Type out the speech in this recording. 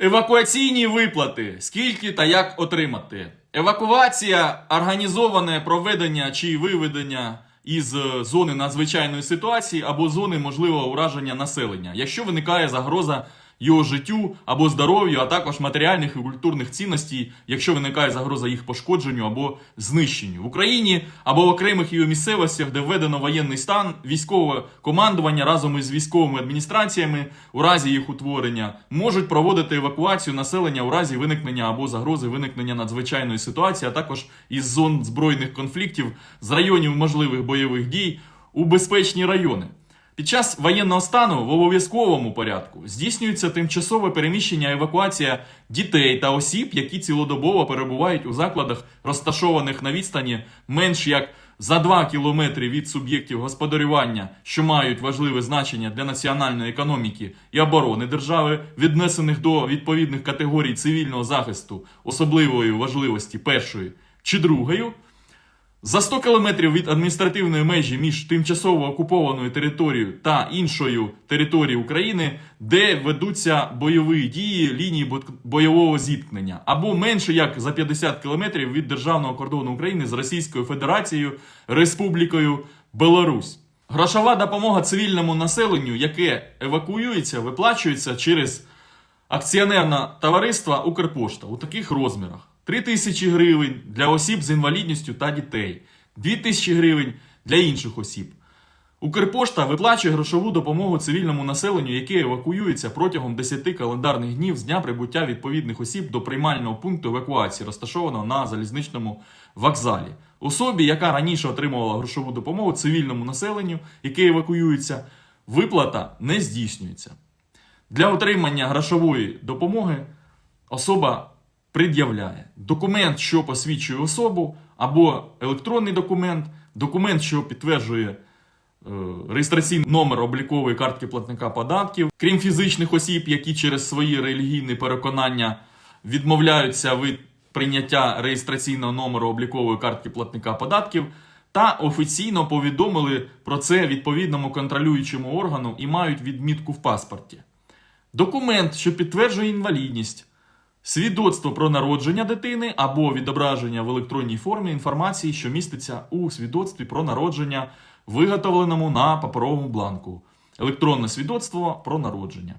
Евакуаційні виплати. Скільки та як отримати? Евакуація організоване проведення чи виведення із е, зони надзвичайної ситуації або зони можливого ураження населення, якщо виникає загроза його життю або здоров'ю, а також матеріальних і культурних цінностей, якщо виникає загроза їх пошкодженню або знищенню в Україні або в окремих її місцевостях, де введено воєнний стан, військове командування разом із військовими адміністраціями у разі їх утворення можуть проводити евакуацію населення у разі виникнення або загрози виникнення надзвичайної ситуації, а також із зон збройних конфліктів з районів можливих бойових дій у безпечні райони. Під час воєнного стану в обов'язковому порядку здійснюється тимчасове переміщення евакуація дітей та осіб, які цілодобово перебувають у закладах, розташованих на відстані менш як за 2 кілометри від суб'єктів господарювання, що мають важливе значення для національної економіки і оборони держави, віднесених до відповідних категорій цивільного захисту особливої важливості першої чи другою. За 100 кілометрів від адміністративної межі між тимчасово окупованою територією та іншою територією України, де ведуться бойові дії лінії бойового зіткнення, або менше як за 50 кілометрів від державного кордону України з Російською Федерацією Республікою Беларусь. Грошова допомога цивільному населенню, яке евакуюється, виплачується через акціонерне товариство Укрпошта у таких розмірах: 3 тисячі гривень для осіб з інвалідністю та дітей, 2 тисячі гривень для інших осіб. Укрпошта виплачує грошову допомогу цивільному населенню, яке евакуюється протягом 10 календарних днів з дня прибуття відповідних осіб до приймального пункту евакуації, розташованого на залізничному вокзалі. Особі, яка раніше отримувала грошову допомогу цивільному населенню, яке евакуюється, виплата не здійснюється. Для отримання грошової допомоги особа пред'являє документ, що посвідчує особу, або електронний документ, документ, що підтверджує е, реєстраційний номер облікової картки платника податків, крім фізичних осіб, які через свої релігійні переконання відмовляються від прийняття реєстраційного номеру облікової картки платника податків, та офіційно повідомили про це відповідному контролюючому органу і мають відмітку в паспорті. Документ, що підтверджує інвалідність, свідоцтво про народження дитини або відображення в електронній формі інформації, що міститься у свідоцтві про народження, виготовленому на паперовому бланку. Електронне свідоцтво про народження.